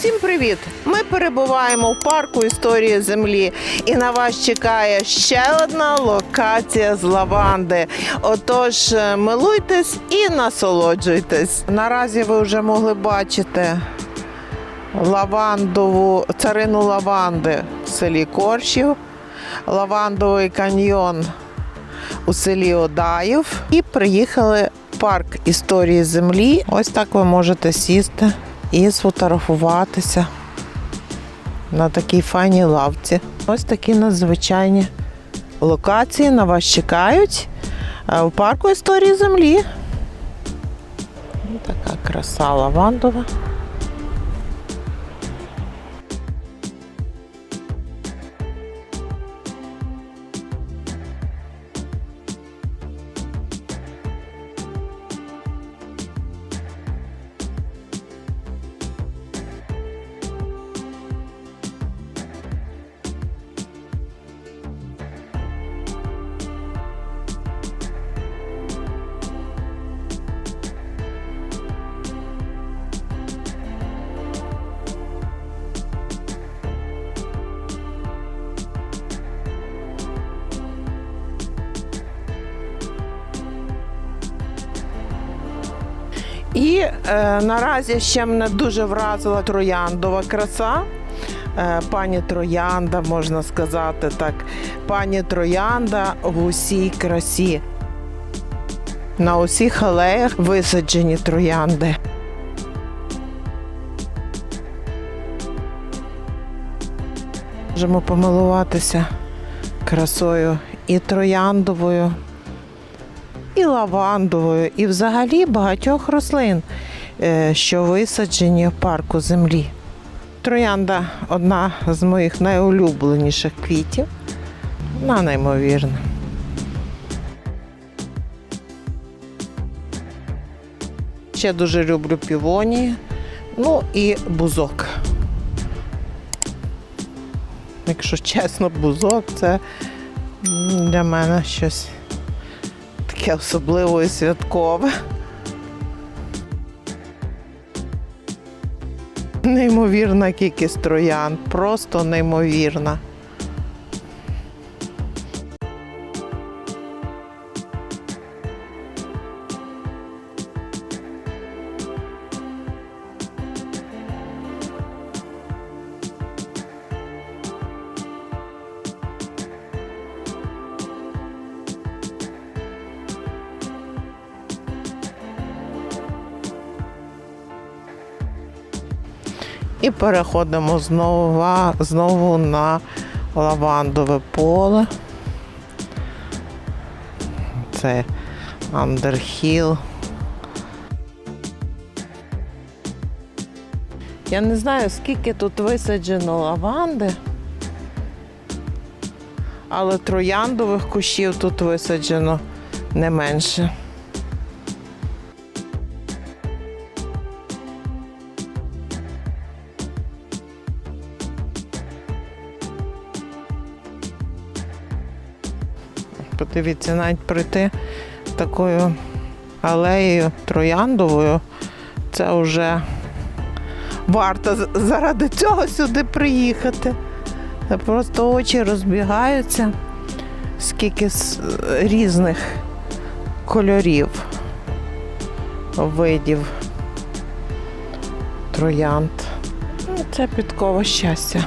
Усім привіт! Ми перебуваємо в парку історії землі, і на вас чекає ще одна локація з лаванди. Отож, е, милуйтесь і насолоджуйтесь. Наразі ви вже могли бачити лавандову царину лаванди в селі Коршів, лавандовий каньйон у селі Одаїв і приїхали в парк історії землі. Ось так ви можете сісти і сфотографуватися на такій файній лавці. Ось такі надзвичайні локації на вас чекають в у парку історії землі. Така краса лавандова. І е, наразі ще мене дуже вразила трояндова краса. Е, пані Троянда, можна сказати так. Пані Троянда в усій красі. На усіх алеях висаджені троянди. Можемо помилуватися красою і трояндовою, і лавандовою, і взагалі багатьох рослин, е, що висаджені в парку землі. Троянда одна з моїх найулюбленіших квітів. Вона неймовірна. Ще дуже люблю півонії, ну і бузок. Якщо чесно, бузок це для мене щось таке особливе і святкове. Неймовірна кількість троян, просто неймовірна. І переходимо знову, знову на лавандове поле. Це Андерхіл. Я не знаю, скільки тут висаджено лаванди, але трояндових кущів тут висаджено не менше. Подивіться, навіть пройти такою алеєю трояндовою, це вже варто заради цього сюди приїхати. Просто очі розбігаються, скільки різних кольорів, видів троянд. Ну, Це підкова щастя.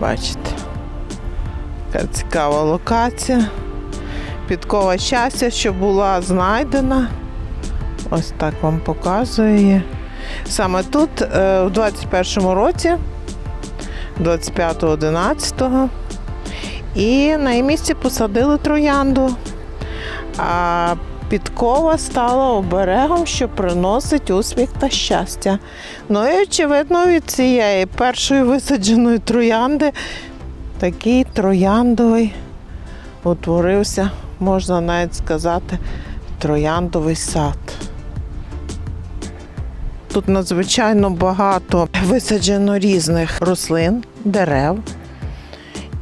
Бачите. Така цікава локація. Підкова щастя, що була знайдена. Ось так вам показую її. Саме тут, е, у 21-му році, 25.11. І на її місці посадили троянду. А підкова стала оберегом, що приносить усміх та щастя. Ну і очевидно, від цієї першої висадженої троянди такий трояндовий утворився, можна навіть сказати, трояндовий сад. Тут надзвичайно багато висаджено різних рослин, дерев.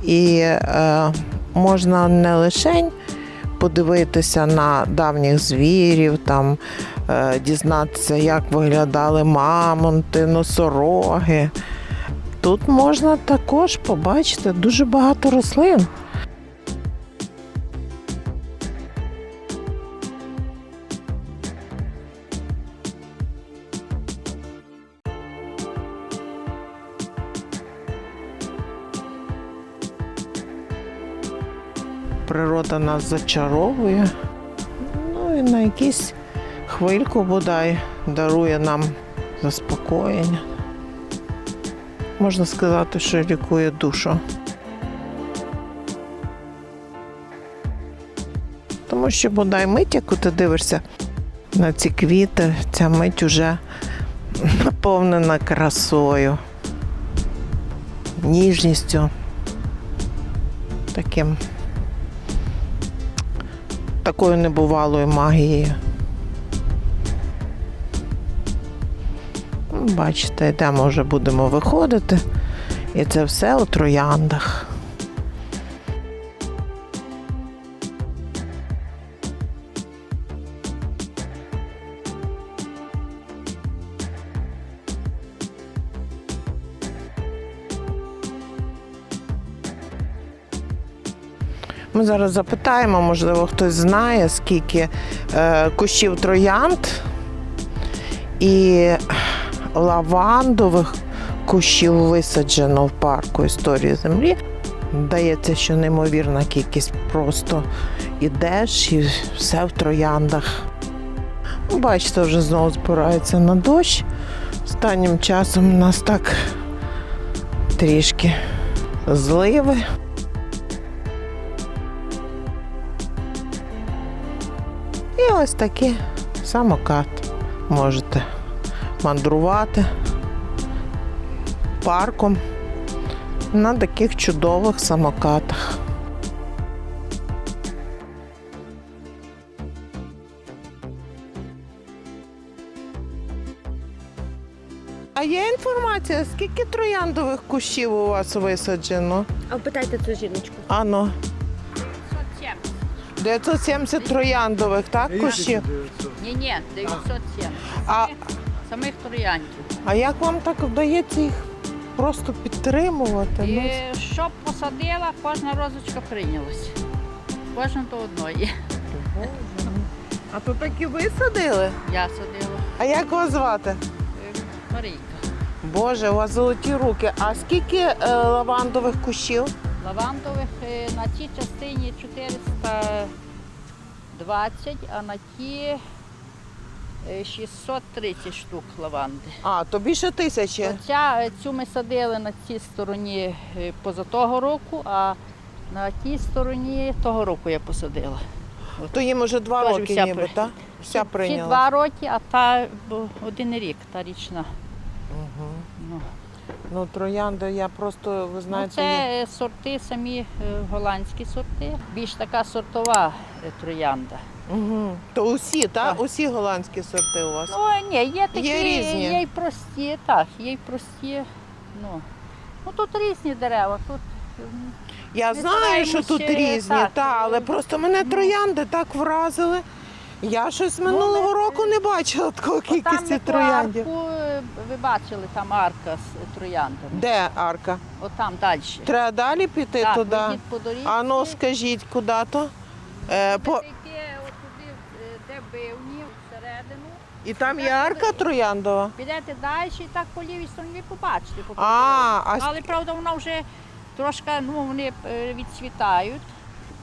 І е, можна не лише подивитися на давніх звірів, там е, дізнатися, як виглядали мамонти, носороги. Тут можна також побачити дуже багато рослин. Природа нас зачаровує. Ну і на якісь хвильку бодай дарує нам заспокоєння. Можна сказати, що лікує душу. Тому що бодай мить, яку ти дивишся на ці квіти, ця мить уже наповнена красою, ніжністю, таким такою небувалою магією. Бачите, йдемо вже будемо виходити. І це все у трояндах. Ми зараз запитаємо, можливо, хтось знає, скільки е, кущів троянд і лавандових кущів висаджено в парку історії землі. Здається, що неймовірна кількість просто ідеш і все в трояндах. Ну, Бачите, вже знову збирається на дощ. Останнім часом у нас так трішки зливи. І ось такий самокат. Можете мандрувати парком на таких чудових самокатах. А є інформація, скільки трояндових кущів у вас висаджено? А питайте цю жіночку. Ано. 970 трояндових, так, кущів? Ні, ні, 907. А, Самих трояндів. а як вам так вдається їх просто підтримувати? Ну, І що посадила, кожна розочка прийнялась. Кожна до одної. А то так і висадили? Я садила. А як вас звати? Е, Марійка. Боже, у вас золоті руки. А скільки е, лавандових кущів? Лавандових е, на цій частині 420, а на тій 630 штук лаванди. А, то більше тисячі. Оця, е, цю ми садили на цій стороні е, поза того року, а на тій стороні того року я посадила. То їм уже два Теж роки вся ніби, при- так? Вся Ці два роки, а та один рік, та річна. Угу. Ну, Ну, троянди, я просто, ви ну, це є- е, сорти, самі е, голландські сорти. Більш така сортова е, троянда. Угу. То усі, так? Так. Усі голландські сорти у вас. Ну, ні, є такі, Є різні? є й прості, так, є й прості. Ну, ну тут різні дерева. Тут Я знаю, що тут різні, так, та, але просто мене ну. троянди так вразили. Я щось минулого ми- року не бачила такої кількості трояндів. арку, е, ви бачили, там арка з трояндами. Де арка? Отам далі. Треба далі піти Так, туди. по доріжці. А ну скажіть, куди то? Е, по... Отуди, е, де бивні, всередину. І там є арка трояндова. Підете далі і так по лівій стороні ви побачите. По А, а Але правда вона вже трошки ну, вони е, відцвітають.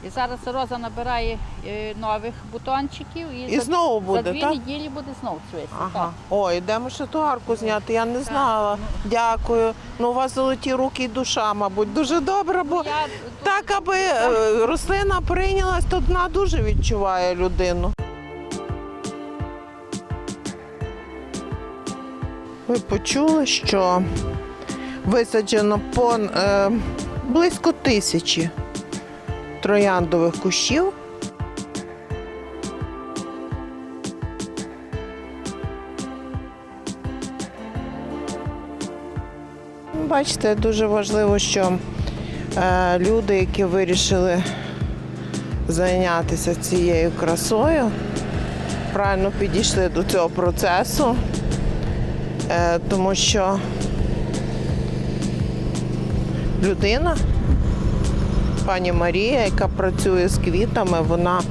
І зараз роза набирає е, нових бутончиків і, І за, знову за буде, дві так? неділі буде знову цвісти. Ага. Ой, йдемо ще ту арку зняти. Я не знала. Дякую. Ну, у вас золоті руки і душа, мабуть. Дуже добре, бо Я так, аби е, рослина прийнялась, то вона дуже відчуває людину. Ви почули, що висаджено пон, е, близько тисячі трояндових кущів. Бачите, дуже важливо, що е, люди, які вирішили зайнятися цією красою, правильно підійшли до цього процесу, е, тому що людина, пані Марія, яка працює з квітами, вона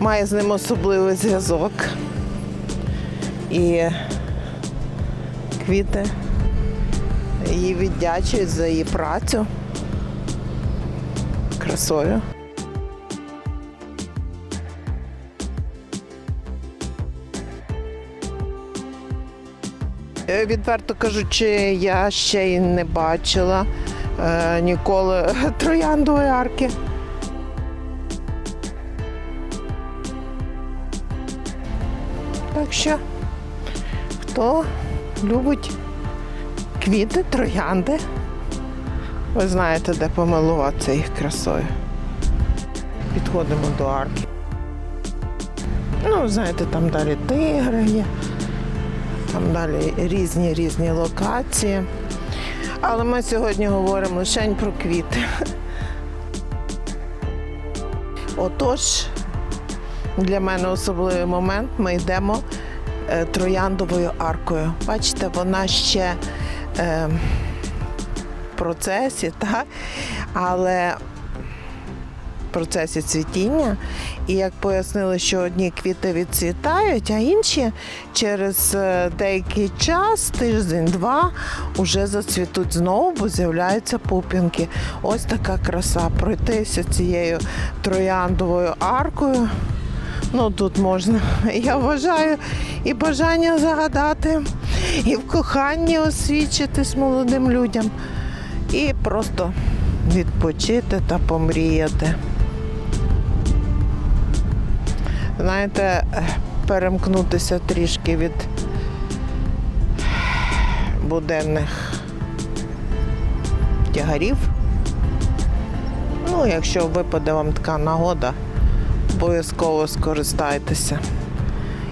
має з ним особливий зв'язок. І квіти їй віддячують за її працю красою. Е, Відверто кажучи, я ще й не бачила ніколи трояндової арки. Так що, хто любить квіти, троянди, ви знаєте, де помилуватися їх красою. Підходимо до арки. Ну, знаєте, там далі тигри є. Там далі різні різні локації. Але ми сьогодні говоримо лише про квіти. Отож, для мене особливий момент. Ми йдемо е, трояндовою аркою. Бачите, вона ще е, в процесі, так? але процесі цвітіння. І як пояснили, що одні квіти відцвітають, а інші через е, деякий час, тиждень-два, вже зацвітуть знову, бо з'являються пупінки. Ось така краса. Пройтися цією трояндовою аркою. Ну тут можна, я вважаю, і бажання загадати, і в коханні освідчитись молодим людям, і просто відпочити та помріяти. Знаєте, перемкнутися трішки від буденних тягарів. Ну, якщо випаде вам така нагода, обов'язково скористайтеся.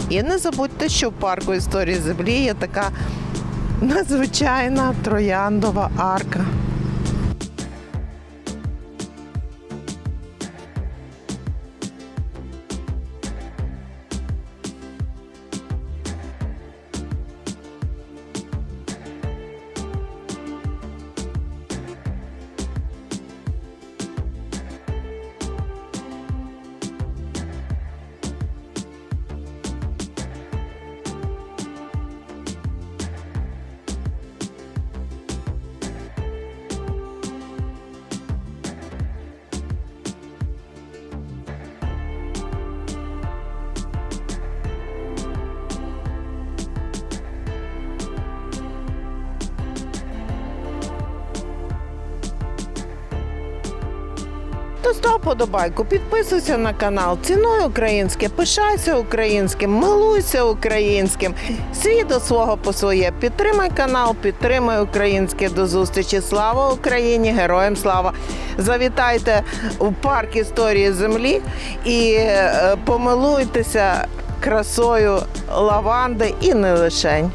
І не забудьте, що в парку історії землі є така надзвичайна трояндова арка. То став подобайку, підписуйся на канал, цінуй українське, пишайся українським, милуйся українським, свій до свого по своє. Підтримай канал, підтримай українське. До зустрічі. Слава Україні! Героям слава! Завітайте у парк історії землі і е, помилуйтеся красою лаванди і не лишень.